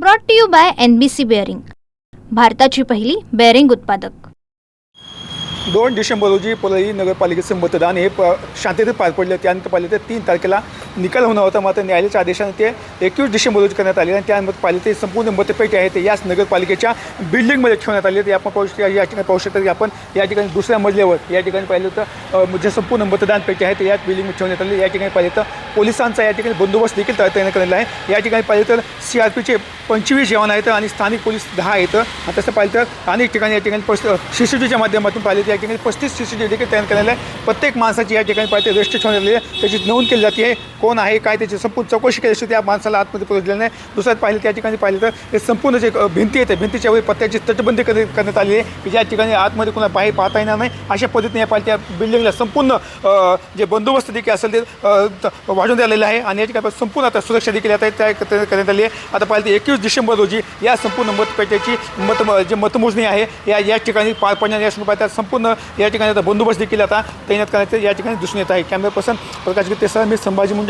Brought to you by N B C bearing भारताची पहिली bearing उत्पादक. दोन डिसेंबर रोजी परळी नगरपालिकेचं मतदान हे प शांततेत पार पडलं. त्यानंतर पाहिलं तर तीन तारखेला निकाल होणार होता मात्र न्यायालयाच्या आदेशाने ते एकवीस डिसेंबर रोजी करण्यात आले आणि त्यामध्ये पाहिलं ते संपूर्ण मतपेटी आहे ते याच नगरपालिकेच्या बिल्डिंगमध्ये ठेवण्यात आले. ते आपण पाहू शकतो या ठिकाणी पाहू शकता की आपण या ठिकाणी दुसऱ्या मजल्यावर या ठिकाणी पाहिलं तर जे संपूर्ण मतदान पेटी आहे ते याच बिल्डिंगमध्ये ठेवण्यात आले. या ठिकाणी पाहिलं तर पोलिसांचा या ठिकाणी बंदोबस्त देखील तयार तैनात करण्यात आहे. या ठिकाणी पाहिलं तर सी आर पीचे पंचवीस जवान आहेत आणि स्थानिक पोलीस दहा आहेत. आणि तसं पाहिलं तर अनेक ठिकाणी या ठिकाणी पस्त सी सी टीच्या माध्यमातून पाहिलं तर या ठिकाणी पस्तीस सी सी टी देखील तयार करण्यात आहे प्रत्येक माणसाची या ठिकाणी पाहिजे रजिस्टर ठेवण्यात आली आहे. त्याची नोंद केली जाते. कोण आहे काय त्याची संपूर्ण चौकशी केली त्या माणसाला आतमध्ये पोहोचलेलं नाही. दुसऱ्यात पाहिलं त्या ठिकाणी पाहिलं तर हे संपूर्ण जे भिंती येते भिंतीच्या वरी पत्त्याची तटबंदी कर- करण्यात आलेली आहे की ज्या ठिकाणी आतमध्ये कोणा बाहेर पाहता येणार नाही अशा पद्धतीने या पाहिजे त्या बिल्डिंगला संपूर्ण जे बंदोबस्त देखील असेल ते वाढून त- आलेलं आहे. आणि या ठिकाणी संपूर्ण आता सुरक्षा देखील आता त्या करण्यात आली आहे. आता पाहिलं तर एकवीस डिसेंबर रोजी या संपूर्ण मतपेट्याची मत जे मतमोजणी आहे या या ठिकाणी पार पडण्यात या पाहिजे संपूर्ण या ठिकाणी आता बंदोबस्त देखील आता तैनात करण्याचे या ठिकाणी दिसून येत आहे. कॅमेरा पर्सन प्रकाश सर मी संभाजी मुंडे.